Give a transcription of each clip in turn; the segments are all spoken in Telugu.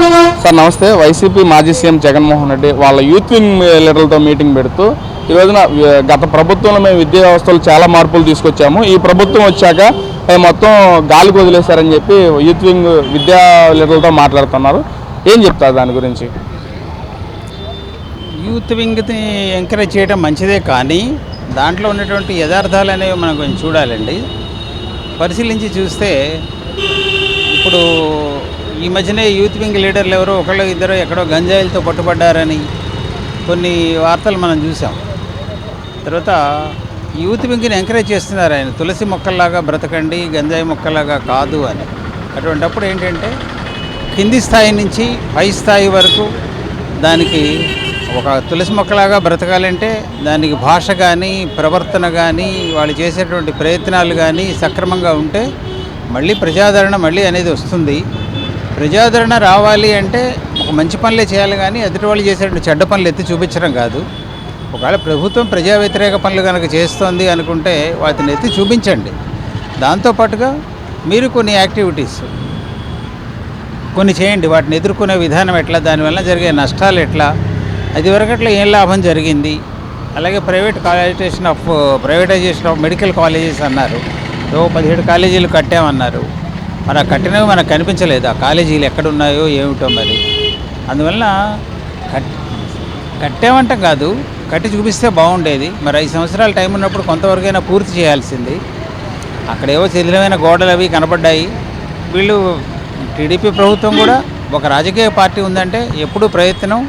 సార్ నమస్తే. వైసీపీ మాజీ సీఎం జగన్మోహన్ రెడ్డి వాళ్ళ యూత్ వింగ్ లీడర్లతో మీటింగ్ పెడుతూ ఈ రోజున గత ప్రభుత్వంలో మేము విద్యా వ్యవస్థలో చాలా మార్పులు తీసుకొచ్చాము. ఈ ప్రభుత్వం వచ్చాక మొత్తం గాలికి వదిలేశారని చెప్పి యూత్ వింగ్ విద్యా లీడర్లతో మాట్లాడుతున్నారు. ఏం చెప్తారు దాని గురించి? యూత్ వింగ్ని ఎంకరేజ్ చేయడం మంచిదే కానీ దాంట్లో ఉన్నటువంటి యథార్థాలు అనేవి మనం కొంచెం చూడాలండి. పరిశీలించి చూస్తే ఇప్పుడు ఈ మధ్యనే యూత్ వింగ్ లీడర్లు ఎవరో ఒకళ్ళు ఇద్దరు ఎక్కడో గంజాయిలతో పట్టుబడ్డారని కొన్ని వార్తలు మనం చూసాం తర్వాత యూత్ వింగ్ని ఎంకరేజ్ చేస్తున్నారు ఆయన. తులసి మొక్కల్లాగా బ్రతకండి గంజాయి మొక్కలాగా కాదు అని. అటువంటప్పుడు ఏంటంటే కింది స్థాయి నుంచి పై స్థాయి వరకు దానికి ఒక తులసి మొక్కలాగా బ్రతకాలంటే దానికి భాష కానీ ప్రవర్తన కానీ వాళ్ళు చేసేటువంటి ప్రయత్నాలు కానీ సక్రమంగా ఉంటే మళ్ళీ ప్రజాదరణ మళ్ళీ అనేది వస్తుంది. ప్రజాదరణ రావాలి అంటే ఒక మంచి పనులే చేయాలి కానీ ఎదుటి వాళ్ళు చేసేటువంటి చెడ్డ పనులు ఎత్తి చూపించడం కాదు. ఒకవేళ ప్రభుత్వం ప్రజా వ్యతిరేక పనులు కనుక చేస్తోంది అనుకుంటే వాటిని ఎత్తి చూపించండి. దాంతోపాటుగా మీరు కొన్ని యాక్టివిటీస్ కొన్ని చేయండి. వాటిని ఎదుర్కొనే విధానం ఎట్లా? దానివల్ల జరిగే నష్టాలు ఎట్లా? అది వరకట్లా ఏం లాభం జరిగింది? అలాగే private collegization of privatization of medical colleges అన్నారు. ఓ పదిహేడు కాలేజీలు కట్టామన్నారు. మన కట్టినవి మనకు కనిపించలేదు. ఆ కాలేజీలు ఎక్కడున్నాయో ఏమిటో మరి. అందువలన కట్ కట్టామంటాం కాదు కట్టి చూపిస్తే బాగుండేది. మరి ఐదు సంవత్సరాల టైం ఉన్నప్పుడు కొంతవరకైనా పూర్తి చేయాల్సింది. అక్కడేవో శిథిలమైన గోడలు అవి కనపడ్డాయి వీళ్ళు టీడీపీ ప్రభుత్వం కూడా ఒక రాజకీయ పార్టీ ఉందంటే ఎప్పుడూ ప్రయత్నం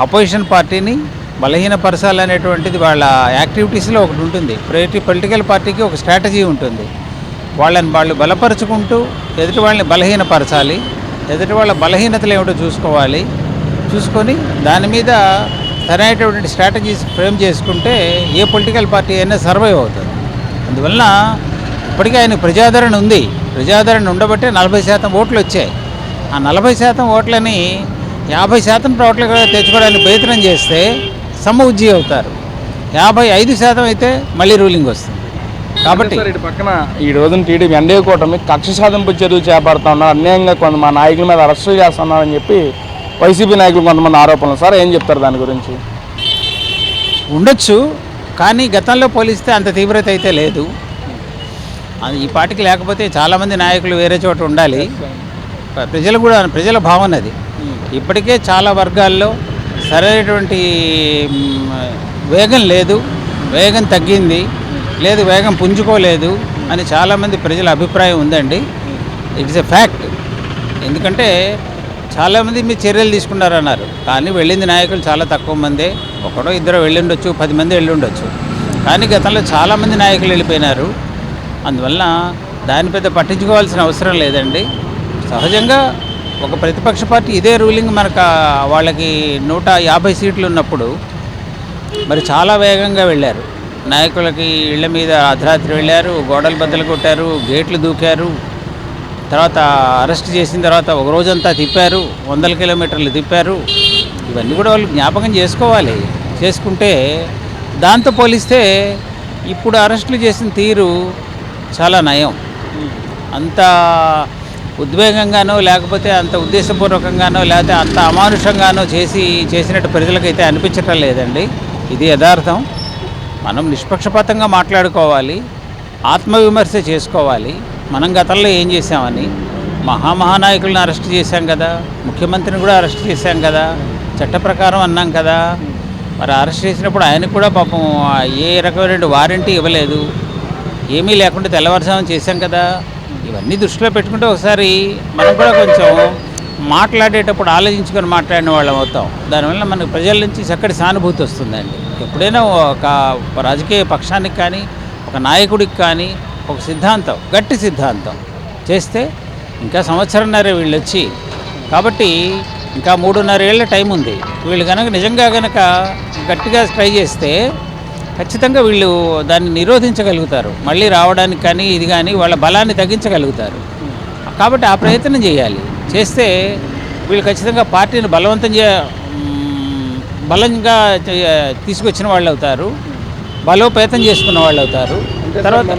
అపోజిషన్ పార్టీని బలహీనపరచాలనేటువంటిది వాళ్ళ యాక్టివిటీస్లో ఒకటి ఉంటుంది. ప్రతి పొలిటికల్ పార్టీకి ఒక స్ట్రాటజీ ఉంటుంది. వాళ్ళని వాళ్ళు బలపరుచుకుంటూ ఎదుటి వాళ్ళని బలహీనపరచాలి. ఎదుటి వాళ్ళ బలహీనతలు ఏమిటో చూసుకోవాలి. చూసుకొని దాని మీద సరైనటువంటి స్ట్రాటజీస్ ఫ్రేమ్ చేసుకుంటే ఏ పొలిటికల్ పార్టీ అయినా సర్వైవ్ అవుతుంది. అందువలన ఇప్పటికీ ఆయన ప్రజాదరణ ఉంది. ప్రజాదరణ ఉండబట్టే నలభై శాతం ఓట్లు వచ్చాయి. ఆ నలభై శాతం ఓట్లని యాభై శాతం ఓట్లుగా తెచ్చుకోవడానికి ప్రయత్నం చేస్తే సమ ఉజ్జీ అవుతారు. యాభై ఐదు శాతం అయితే మళ్ళీ రూలింగ్ వస్తుంది. కాబట్టి ఇటు పక్కన ఈ రోజున టీడీపీ ఎన్డీఏ కూటమి కక్ష సాధింపు చర్యలు చేపడతా ఉన్నారు. అన్యాయంగా కొంత మా నాయకుల మీద అరెస్టులు చేస్తున్నారని చెప్పి వైసీపీ నాయకులు కొంతమంది ఆరోపణలు సార్ ఏం చెప్తారు దాని గురించి? ఉండొచ్చు కానీ గతంలో పోలిస్తే అంత తీవ్రత అయితే లేదు. అది ఈ పార్టీకి లేకపోతే చాలామంది నాయకులు వేరే చోట ఉండాలి. ప్ర- ప్రజలు కూడా ప్రజల భావన అది. ఇప్పటికే చాలా వర్గాల్లో సరైనటువంటి వేగం లేదు. వేగం తగ్గింది. లేదు వేగం పుంజుకోలేదు అని చాలామంది ప్రజల అభిప్రాయం ఉందండి. ఇట్స్ ఎ ఫ్యాక్ట్ ఎందుకంటే చాలామంది మీ చర్యలు తీసుకున్నారన్నారు. కానీ వెళ్ళింది నాయకులు చాలా తక్కువ మందే. ఒకడో ఇద్దరు వెళ్ళి ఉండొచ్చు పది మంది వెళ్ళి ఉండొచ్చు కానీ గతంలో చాలామంది నాయకులు వెళ్ళిపోయినారు. అందువల్ల దాని పెద్ద పట్టించుకోవాల్సిన అవసరం లేదండి. సహజంగా ఒక ప్రతిపక్ష పార్టీ ఇదే రూలింగ్ మనకు వాళ్ళకి నూట యాభై సీట్లు ఉన్నప్పుడు మరి చాలా వేగంగా వెళ్ళారు. నాయకులకి ఇళ్ళ మీద అర్ధరాత్రి వెళ్ళారు గోడలు బద్దలు కొట్టారు గేట్లు దూకారు. తర్వాత అరెస్ట్ చేసిన తర్వాత ఒక రోజంతా తిప్పారు వందల కిలోమీటర్లు తిప్పారు. ఇవన్నీ కూడా వాళ్ళు జ్ఞాపకం చేసుకోవాలి. చేసుకుంటే దాంతో పోలిస్తే ఇప్పుడు అరెస్టులు చేసిన తీరు చాలా నయం. అంత ఉద్వేగంగానో లేకపోతే అంత ఉద్దేశపూర్వకంగానో లేకపోతే అంత అమానుషంగానో చేసి చేసినట్టు ప్రజలకైతే అనిపించటం లేదండి. ఇది యథార్థం. మనం నిష్పక్షపాతంగా మాట్లాడుకోవాలి ఆత్మవిమర్శ చేసుకోవాలి. మనం గతంలో ఏం చేసామని మహామహానాయకులను అరెస్ట్ చేశాం కదా ముఖ్యమంత్రిని కూడా అరెస్ట్ చేశాం కదా చట్ట ప్రకారం అన్నాం కదా. మరి అరెస్ట్ చేసినప్పుడు ఆయనకు కూడా పాపం ఏ రకమైన వారంటీ ఇవ్వలేదు. ఏమీ లేకుండా తెల్లవారుజామున చేశాం కదా. ఇవన్నీ దృష్టిలో పెట్టుకుంటే ఒకసారి మనం కూడా కొంచెం మాట్లాడేటప్పుడు ఆలోచించుకొని మాట్లాడిన వాళ్ళం అవుతాం. దానివల్ల మనకు ప్రజల నుంచి చక్కటి సానుభూతి వస్తుందండి. ఎప్పుడైనా ఒక రాజకీయ పక్షానికి కానీ ఒక నాయకుడికి కానీ ఒక సిద్ధాంతం గట్టి సిద్ధాంతం చేస్తే ఇంకా సంవత్సరంన్నర వీళ్ళు వచ్చి కాబట్టి ఇంకా మూడున్నర ఏళ్ళ టైం ఉంది. వీళ్ళు కనుక నిజంగా కనుక గట్టిగా ట్రై చేస్తే ఖచ్చితంగా వీళ్ళు దాన్ని నిరోధించగలుగుతారు. మళ్ళీ రావడానికి కానీ ఇది కానీ వాళ్ళ బలాన్ని తగ్గించగలుగుతారు. కాబట్టి ఆ ప్రయత్నం చేయాలి. చేస్తే వీళ్ళు ఖచ్చితంగా పార్టీని బలవంతం చే బలంగా తీసుకొచ్చిన వాళ్ళు అవుతారు. బలోపేతం చేసుకున్న వాళ్ళు అవుతారు. తర్వాత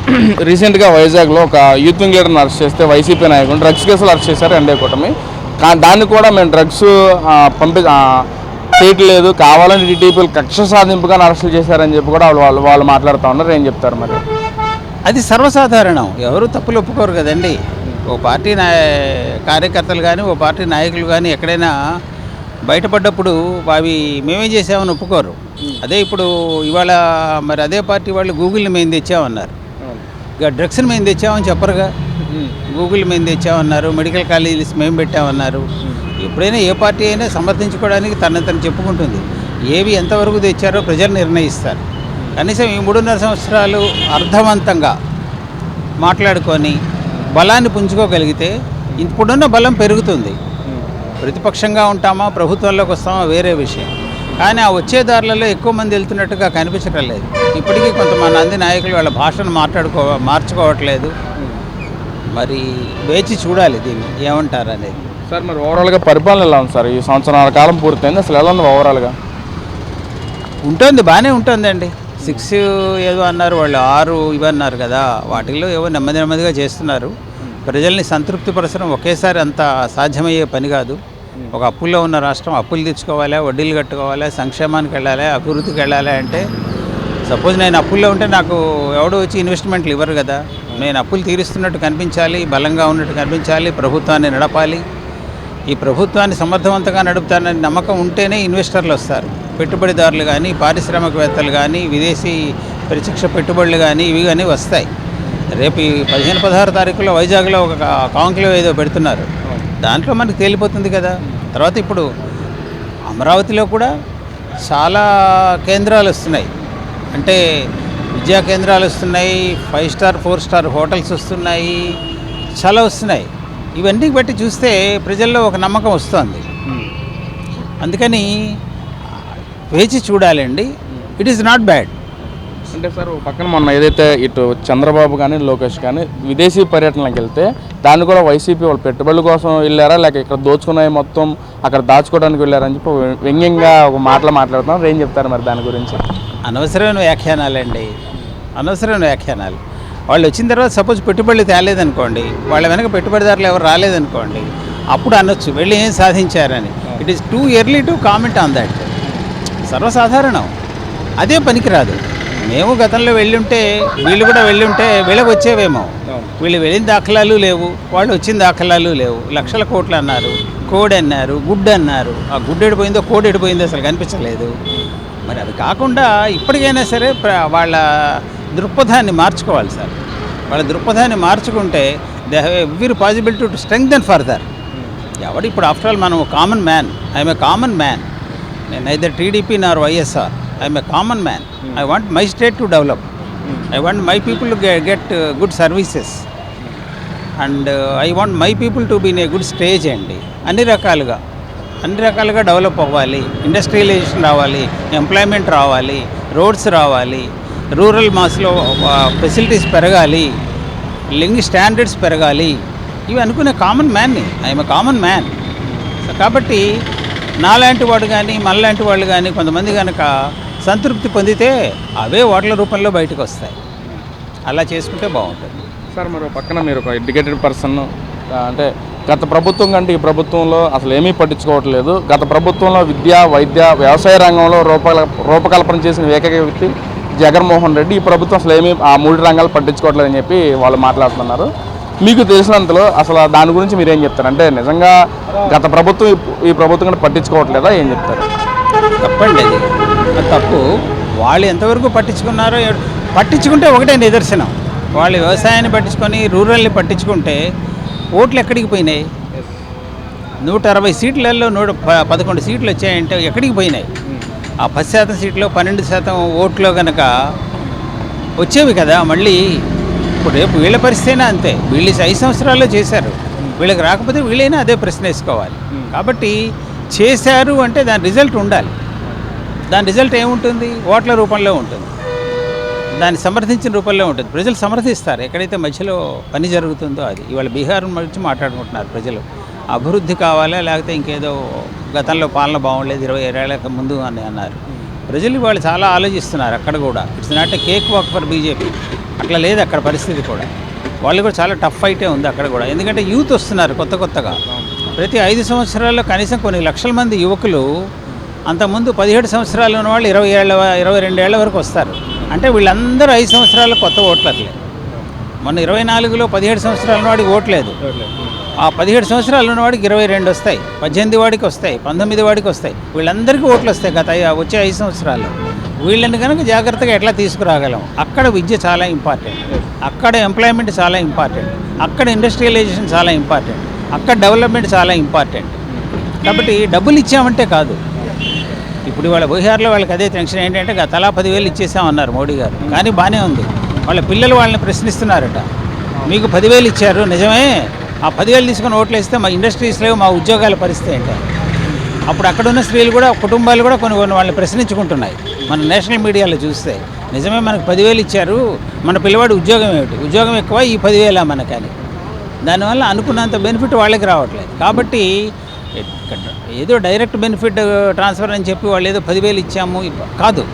రీసెంట్గా వైజాగ్లో ఒక యూత్ వింగ్ లీడర్ని అరెస్ట్ చేస్తే వైసీపీ నాయకుడు డ్రగ్స్ కేసులు అరెస్ట్ చేశారు ఎన్డీఏ కూటమి. దాన్ని కూడా మేము డ్రగ్స్ పంపి చేయట్లేదు కావాలని టీటీపీలు కక్ష సాధింపుగా అరెస్టులు చేశారని చెప్పి కూడా వాళ్ళు వాళ్ళు వాళ్ళు మాట్లాడుతూ ఉన్నారు. ఏం చెప్తారు మరి? అది సర్వసాధారణం. ఎవరు తప్పులు ఒప్పుకోరు కదండి. ఓ పార్టీ నా కార్యకర్తలు కానీ ఓ పార్టీ నాయకులు కానీ ఎక్కడైనా బయటపడ్డప్పుడు అవి మేమేం చేసామని ఒప్పుకోరు. అదే ఇప్పుడు ఇవాళ మరి అదే పార్టీ వాళ్ళు గూగుల్ని మేము తెచ్చామన్నారు. ఇక డ్రగ్స్ని మేము తెచ్చామని చెప్పరుగా. గూగుల్ మేము తెచ్చామన్నారు మెడికల్ కాలేజీస్ మేము పెట్టామన్నారు. ఎప్పుడైనా ఏ పార్టీ అయినా సమర్థించుకోవడానికి తనని తను చెప్పుకుంటుంది. ఏవి ఎంతవరకు తెచ్చారో ప్రజలు నిర్ణయిస్తారు. కనీసం ఈ మూడున్నర సంవత్సరాలు అర్థవంతంగా మాట్లాడుకొని బలాన్ని పుంజుకోగలిగితే ఇప్పుడున్న బలం పెరుగుతుంది. ప్రతిపక్షంగా ఉంటామా ప్రభుత్వంలోకి వస్తామా వేరే విషయం. కానీ ఆ వచ్చే దారులలో ఎక్కువ మంది వెళ్తున్నట్టుగా కనిపించడం లేదు. ఇప్పటికీ కొంతమంది మంది నాయకులు వాళ్ళ భాషను మాట్లాడుకో మార్చుకోవట్లేదు. మరి వేచి చూడాలి దీన్ని. ఏమంటారు అనేది? సార్ మరి ఓవరాల్గా పరిపాలన ఎలా ఉంది సార్? ఈ సంవత్సరాల కాలం పూర్తయింది అసలు ఎలా ఉంది ఓవరాల్గా? ఉంటుంది బాగానే ఉంటుందండి. సిక్స్ ఏదో అన్నారు వాళ్ళు ఆరు ఇవన్నారు కదా వాటిల్లో ఏవో నెమ్మది నెమ్మదిగా చేస్తున్నారు. ప్రజల్ని సంతృప్తిపరచడం ఒకేసారి అంత సాధ్యమయ్యే పని కాదు. ఒక అప్పుల్లో ఉన్న రాష్ట్రం అప్పులు తెచ్చుకోవాలా వడ్డీలు కట్టుకోవాలా సంక్షేమానికి వెళ్ళాలి అభివృద్ధికి వెళ్ళాలి అంటే సపోజ్ నేను అప్పుల్లో ఉంటే నాకు ఎవడో వచ్చి ఇన్వెస్ట్మెంట్లు ఇవ్వరు కదా. నేను అప్పులు తీరుస్తున్నట్టు కనిపించాలి బలంగా ఉన్నట్టు కనిపించాలి ప్రభుత్వాన్ని నడపాలి. ఈ ప్రభుత్వాన్ని సమర్థవంతంగా నడుపుతానని నమ్మకం ఉంటేనే ఇన్వెస్టర్లు వస్తారు. పెట్టుబడిదారులు కానీ పారిశ్రామికవేత్తలు కానీ విదేశీ ప్రత్యక్ష పెట్టుబడులు కానీ ఇవి కానీ వస్తాయి. రేపు ఈ పదిహేను పదహారు తారీఖులో వైజాగ్లో ఒక కాంక్లేవ్ ఏదో పెడుతున్నారు. దాంట్లో మనకు తేలిపోతుంది కదా. తర్వాత ఇప్పుడు అమరావతిలో కూడా చాలా కేంద్రాలు వస్తున్నాయి. అంటే విద్యా కేంద్రాలు వస్తున్నాయి five star four star hotels వస్తున్నాయి చాలా వస్తున్నాయి. ఇవన్నీ బట్టి చూస్తే ప్రజల్లో ఒక నమ్మకం వస్తుంది. అందుకని వేచి చూడాలండి. ఇట్ ఈస్ నాట్ బ్యాడ్ అంటే సార్ పక్కన మొన్న ఏదైతే ఇటు చంద్రబాబు కానీ లోకేష్ కానీ విదేశీ పర్యటనలకు వెళ్తే దాన్ని కూడా వైసీపీ వాళ్ళు పెట్టుబడుల కోసం వెళ్ళారా? లేక ఇక్కడ దోచుకున్నాయి మొత్తం అక్కడ దాచుకోవడానికి వెళ్ళారని చెప్పి వ్యంగ్యంగా ఒక మాటలు మాట్లాడుతున్నారు ఏం చెప్తారు మరి దాని గురించి? అనవసరమైన వ్యాఖ్యానాలండి. అనవసరమైన వ్యాఖ్యానాలు. వాళ్ళు వచ్చిన తర్వాత సపోజ్ పెట్టుబడులు తేలేదనుకోండి వాళ్ళ వెనక పెట్టుబడిదారులు ఎవరు రాలేదనుకోండి అప్పుడు అనొచ్చు. వెళ్ళి ఏం సాధించారని. It is too early to comment on that సర్వసాధారణం. అదే పనికిరాదు. మేము గతంలో వెళ్ళుంటే వీళ్ళు కూడా వెళ్ళుంటే వీళ్ళకి వచ్చేవేమో. వీళ్ళు వెళ్ళిన దాఖలాలు లేవు. వాళ్ళు వచ్చిన దాఖలాలు లేవు. లక్షల కోట్లు అన్నారు. కోడ్ అన్నారు. గుడ్డు అన్నారు. ఆ గుడ్ ఎడిపోయిందో కోడ్ ఎడిపోయిందో అసలు కనిపించలేదు. మరి అది కాకుండా ఇప్పటికైనా సరే వాళ్ళ దృక్పథాన్ని మార్చుకోవాలి సార్. వాళ్ళ దృక్పథాన్ని మార్చుకుంటే they have every possibility to strengthen further. ఎవడు ఇప్పుడు ఆఫ్టర్ ఆల్ మనం common man. I'm a common man. నేను అయితే TDP nor YSR I'm a common man I want my state to develop I want my people to get good services and I want my people to been a good stage అండి. అన్ని రకాలుగా. అన్ని రకాలుగా డెవలప్ అవ్వాలి. ఇండస్ట్రియలైజేషన్ రావాలి. ఎంప్లాయ్మెంట్ రావాలి. రోడ్స్ రావాలి. రూరల్ మాస్లో ఫెసిలిటీస్ పెరగాలి. లింగ్ స్టాండర్డ్స్ పెరగాలి. ఇవి అనుకునే కామన్ మ్యాన్ని ఐఎమ్ కామన్ మ్యాన్ కాబట్టి నాలాంటి వాడు కానీ మనలాంటి వాళ్ళు కానీ కొంతమంది కనుక సంతృప్తి పొందితే అవే ఓట్ల రూపంలో బయటకు వస్తాయి. అలా చేసుకుంటే బాగుంటుంది. సార్ మరి పక్కన మీరు ఒక ఎడ్యుకేటెడ్ పర్సన్ అంటే గత ప్రభుత్వం కంటే ఈ ప్రభుత్వంలో అసలు ఏమీ పట్టించుకోవట్లేదు. గత ప్రభుత్వంలో విద్య వైద్య వ్యవసాయ రంగంలో రూపకల్ రూపకల్పన చేసిన ఏకైక వ్యక్తి జగన్మోహన్ రెడ్డి. ఈ ప్రభుత్వం అసలు ఏమీ ఆ మూడు రంగాలు పట్టించుకోవట్లేదని చెప్పి వాళ్ళు మాట్లాడుతున్నారు. మీకు తెలిసినంతలో అసలు దాని గురించి మీరు ఏం చెప్తారు? అంటే నిజంగా గత ప్రభుత్వం ఈ- ప్రభుత్వం కంటే పట్టించుకోవట్లేదా? ఏం చెప్తారు? తప్పండి. అది తప్పు. వాళ్ళు ఎంతవరకు పట్టించుకున్నారో పట్టించుకుంటే ఒకటే నిదర్శనం. వాళ్ళు వ్యవసాయాన్ని పట్టించుకొని రూరల్ని పట్టించుకుంటే ఓట్లు ఎక్కడికి పోయినాయి? నూట అరవై సీట్లలో నూట ప- పదకొండు సీట్లు వచ్చాయంటే ఎక్కడికి పోయినాయి? ఆ పది శాతం సీట్లో పన్నెండు శాతం ఓట్లో కనుక వచ్చేవి కదా మళ్ళీ ఇప్పుడు రేపు వీళ్ళ పరిస్థితి అయినా అంతే. వీళ్ళు ఐదు సంవత్సరాల్లో చేశారు. వీళ్ళకి రాకపోతే వీళ్ళైనా అదే ప్రశ్న వేసుకోవాలి. కాబట్టి చేశారు అంటే దాని రిజల్ట్ ఉండాలి. దాని రిజల్ట్ ఏముంటుంది? ఓట్ల రూపంలో ఉంటుంది. దాన్ని సమర్థించిన రూపంలో ఉంటుంది. ప్రజలు సమర్థిస్తారు. ఎక్కడైతే మధ్యలో పని జరుగుతుందో అది. ఇవాళ బీహార్ గురించి మాట్లాడుకుంటున్నారు ప్రజలు. అభివృద్ధి కావాలా? లేకపోతే ఇంకేదో గతంలో పాలన బాగుండలేదు. ఇరవై ఏళ్ళకి ముందు అని అన్నారు. ప్రజలు ఇవాళ చాలా ఆలోచిస్తున్నారు అక్కడ కూడా. It's not a cakewalk for BJP అట్లా లేదు అక్కడ పరిస్థితి కూడా. వాళ్ళు కూడా చాలా టఫ్ ఫైటే ఉంది అక్కడ కూడా. ఎందుకంటే యూత్ వస్తున్నారు కొత్త కొత్తగా. ప్రతి ఐదు సంవత్సరాల్లో కనీసం కొన్ని లక్షల మంది యువకులు అంతకుముందు పదిహేడు సంవత్సరాలు ఉన్న వాళ్ళు ఇరవై ఏళ్ళ ఇరవై రెండు ఏళ్ళ వరకు వస్తారు. అంటే వీళ్ళందరూ ఐదు సంవత్సరాలు కొత్త ఓట్లర్లే మొన్న ఇరవై నాలుగులో పదిహేడు సంవత్సరాల వాడికి ఓట్లేదు ఆ పదిహేడు సంవత్సరాలు ఉన్నవాడికి ఇరవై రెండు వస్తాయి. పద్దెనిమిది వాడికి వస్తాయి. పంతొమ్మిది వాడికి వస్తాయి. వీళ్ళందరికీ ఓట్లు వస్తాయి గత వచ్చే ఐదు సంవత్సరాలు వీళ్ళని కనుక జాగ్రత్తగా ఎట్లా తీసుకురాగలం? అక్కడ విద్య చాలా ఇంపార్టెంట్ అక్కడ ఎంప్లాయ్మెంట్ చాలా ఇంపార్టెంట్ అక్కడ ఇండస్ట్రియలైజేషన్ చాలా ఇంపార్టెంట్ అక్కడ డెవలప్మెంట్ చాలా ఇంపార్టెంట్ కాబట్టి డబ్బులు ఇచ్చామంటే కాదు. ఇప్పుడు వాళ్ళ బీహార్లో వాళ్ళకి అదే టెన్షన్ ఏంటంటే తలా పదివేలు ఇచ్చేసామన్నారు మోడీ గారు. కానీ బాగానే ఉంది. వాళ్ళ పిల్లలు వాళ్ళని ప్రశ్నిస్తున్నారట. మీకు పదివేలు ఇచ్చారు నిజమే. ఆ పదివేలు తీసుకొని ఓట్లు వేస్తే మా ఇండస్ట్రీస్లో మా ఉద్యోగాల పరిస్థితి ఏంటంటే అప్పుడు అక్కడ ఉన్న స్త్రీలు కూడా కుటుంబాలు కూడా కొన్ని కొన్ని వాళ్ళని ప్రశ్నించుకుంటున్నాయి. మన నేషనల్ మీడియాలో చూస్తే నిజమే మనకు పదివేలు ఇచ్చారు మన పిల్లవాడు ఉద్యోగం ఏమిటి? ఉద్యోగం ఎక్కువ ఈ పదివేలా మనకని. దానివల్ల అనుకున్నంత బెనిఫిట్ వాళ్ళకి రావట్లేదు. కాబట్టి ఏదో డైరెక్ట్ బెనిఫిట్ ట్రాన్స్ఫర్ అని చెప్పి వాళ్ళు ఏదో పదివేలు ఇచ్చాము కాదు.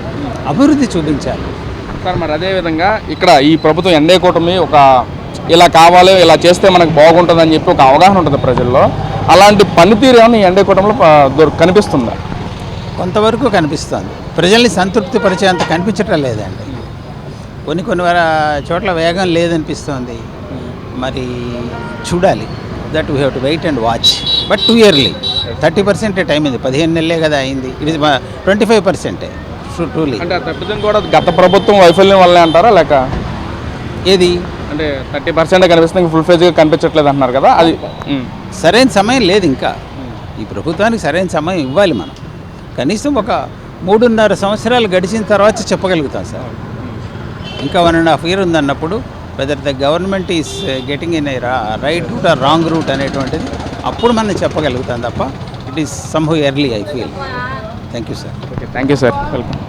అభివృద్ధి చూపించాలి. సార్ మరి అదేవిధంగా ఇక్కడ ఈ ప్రభుత్వం ఎండే కూటమి ఒక ఇలా కావాలి ఇలా చేస్తే మనకు బాగుంటుందని చెప్పి ఒక అవగాహన ఉంటుంది ప్రజల్లో. అలాంటి పనితీరు ఏమైనా కూటమిలో దొర- కనిపిస్తుందా? కొంతవరకు కనిపిస్తుంది. ప్రజల్ని సంతృప్తి పరిచేంత కనిపించటం లేదండి. కొన్ని కొన్ని చోట్ల వేగం లేదనిపిస్తోంది. మరి చూడాలి. That we have to wait and watch. But too early. Thirty పర్సెంటే టైం ఇది పదిహేను నెలలే కదా అయింది. ఇది ట్వంటీ ఫైవ్ పర్సెంటే. ట్రూలీ. అంటే తప్పిదం కూడా గత ప్రభుత్వం వైఫల్యం వల్లే అంటారా లేక? ఏది? అంటే థర్టీ పర్సెంట్ కనిపిస్తుంది ఫుల్ ఫేజ్గా కనిపించట్లేదు అంటున్నారు కదా అది. సరైన సమయం లేదు ఇంకా. ఈ ప్రభుత్వానికి సరైన సమయం ఇవ్వాలి మనం. కనీసం ఒక మూడున్నర సంవత్సరాలు గడిచిన తర్వాత చెప్పగలుగుతాం సార్. ఇంకా one and half year ఉందన్నప్పుడు whether the government is getting in right route or wrong route అనేటువంటిది అప్పుడు మనం చెప్పగలుగుతాం తప్ప it is somehow early I feel thank you sir okay thank you sir welcome